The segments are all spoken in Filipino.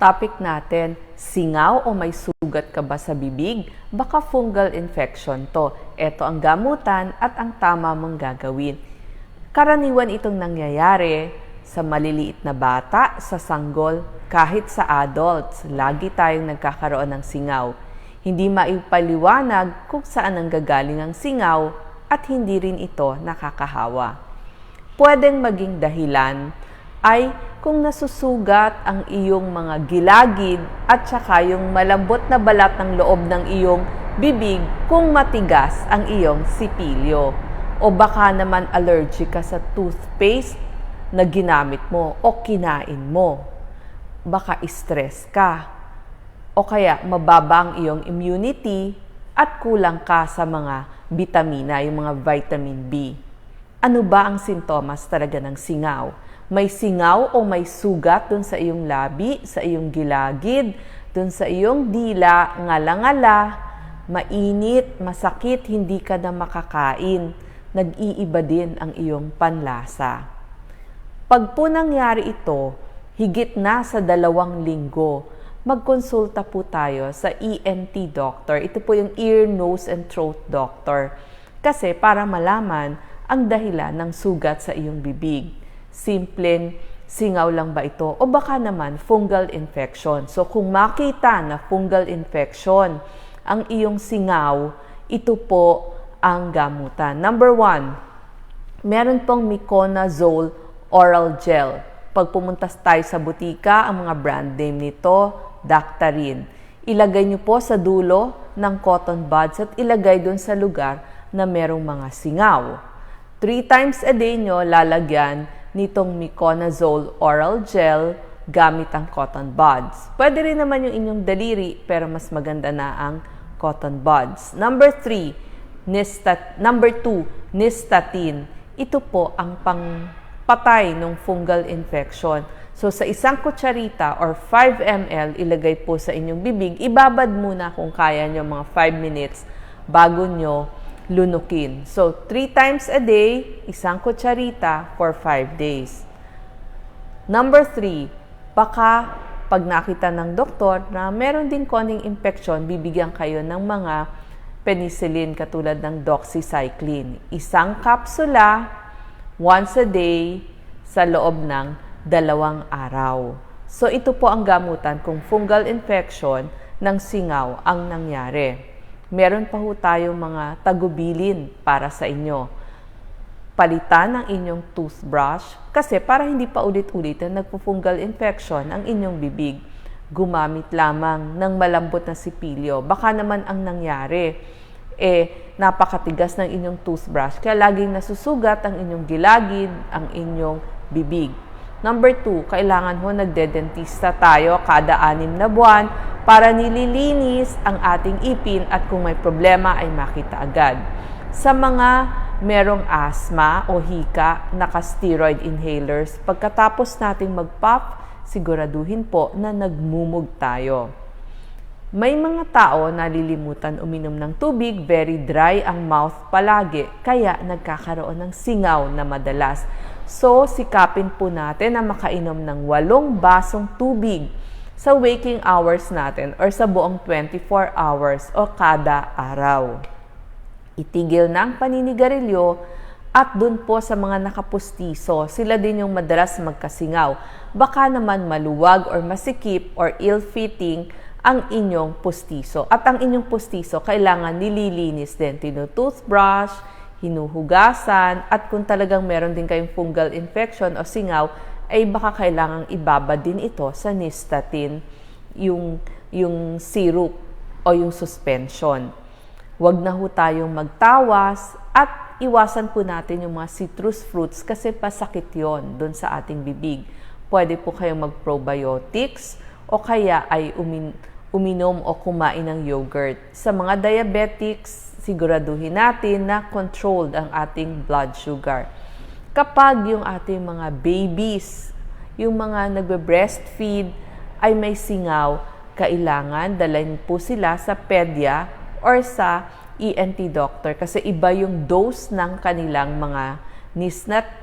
Topic natin, singaw o may sugat ka ba sa bibig? Baka fungal infection to. Ito ang gamutan at ang tama mong gagawin. Karaniwan itong nangyayari sa maliliit na bata, sa sanggol, kahit sa adults. Lagi tayong nagkakaroon ng singaw. Hindi maipaliwanag kung saan ang gagaling ang singaw at hindi rin ito nakakahawa. Pwedeng maging dahilan ay kung nasusugat ang iyong mga gilagid at saka yung malambot na balat ng loob ng iyong bibig kung matigas ang iyong sipilyo. O baka naman allergic ka sa toothpaste na ginamit mo o kinain mo. Baka stress ka. O kaya mababa ang iyong immunity at kulang ka sa mga vitamina, yung mga vitamin B. Ano ba ang sintomas talaga ng singaw? May singaw o may sugat dun sa iyong labi, sa iyong gilagid, dun sa iyong dila, ngala-ngala, mainit, masakit, hindi ka na makakain. Nag-iiba din ang iyong panlasa. Pag po nangyari ito, higit na sa dalawang linggo, magkonsulta po tayo sa ENT doctor. Ito po yung ear, nose, and throat doctor. Kasi para malaman ang dahilan ng sugat sa iyong bibig simpleng singaw lang ba ito o baka naman fungal infection. So kung makita na fungal infection ang iyong singaw, ito po ang gamutan. Number one, meron pong Miconazole oral gel. Pag pumunta tayo sa butika, ang mga brand name nito, Dactarin. Ilagay niyo po sa dulo ng cotton buds at ilagay doon sa lugar na merong mga singaw. Three times a day nyo lalagyan nitong Miconazole oral gel gamit ang cotton buds. Pwede rin naman yung inyong daliri pero mas maganda na ang cotton buds. Number 3, nistat number 2, nistatin. Ito po ang pangpatay ng fungal infection. So sa isang kutsarita or 5 ml ilagay po sa inyong bibig, ibabad muna kung kaya nyo mga 5 minutes bago nyo lunukin. So, 3 times a day, isang kutsarita for 5 days. Number 3, baka pag nakita ng doktor na meron din koning infection, bibigyan kayo ng mga penicillin katulad ng doxycycline. Isang kapsula, once a day, sa loob ng dalawang araw. So, ito po ang gamutan kung fungal infection ng singaw ang nangyari meron pa ho tayong mga tagubilin para sa inyo. Palitan ang inyong toothbrush kasi para hindi pa ulit-ulit na nagpo-fungal infection ang inyong bibig. Gumamit lamang ng malambot na sipilyo. Baka naman ang nangyari, eh, napakatigas ng inyong toothbrush kaya laging nasusugat ang inyong gilagid, ang inyong bibig. Number two, kailangan ho nagde-dentista tayo kada anim na buwan para nililinis ang ating ipin at kung may problema ay makita agad. Sa mga merong asthma o hika, naka-steroid inhalers, pagkatapos nating mag-puff, siguraduhin po na nagmumug tayo. May mga tao na lilimutan uminom ng tubig, very dry ang mouth palagi, kaya nagkakaroon ng singaw na madalas. So, sikapin po natin na makainom ng walong basong tubig sa waking hours natin or sa buong 24 hours o kada araw. Itigil na ang paninigarilyo at dun po sa mga nakapustiso, sila din yung madalas magkasingaw. Baka naman maluwag or masikip or ill-fitting ang inyong pustiso. At ang inyong pustiso, kailangan nililinis din. Tino-toothbrush, hinuhugasan, at kung talagang meron din kayong fungal infection o singaw, ay baka kailangang ibaba din ito sa nystatin, yung, yung syrup o yung suspension. Huwag na ho tayong magtawas at iwasan po natin yung mga citrus fruits kasi pasakit yon doon sa ating bibig. Pwede po kayong mag-probiotics o kaya ay umin- uminom o kumain ng yogurt. Sa mga diabetics, siguraduhin natin na controlled ang ating blood sugar. Kapag yung ating mga babies, yung mga nagbe-breastfeed ay may singaw, kailangan dalhin po sila sa pedya or sa ENT doctor kasi iba yung dose ng kanilang mga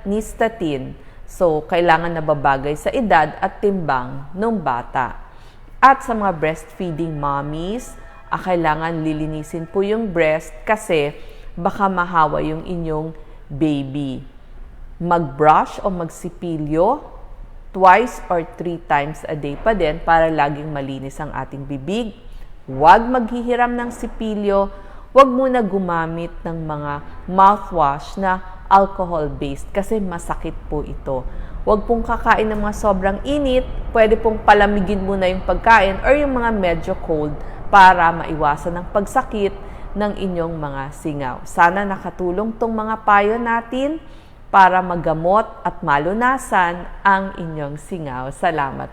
nistatin. So, kailangan nababagay sa edad at timbang ng bata. At sa mga breastfeeding mommies, ah, kailangan lilinisin po yung breast kasi baka mahawa yung inyong baby. Mag-brush o magsipilyo twice or three times a day pa din para laging malinis ang ating bibig. Huwag maghihiram ng sipilyo, huwag muna gumamit ng mga mouthwash na alcohol-based kasi masakit po ito. Huwag pong kakain ng mga sobrang init, pwede pong palamigin muna yung pagkain or yung mga medyo cold para maiwasan ang pagsakit ng inyong mga singaw. Sana nakatulong tong mga payo natin para magamot at malunasan ang inyong singaw. Salamat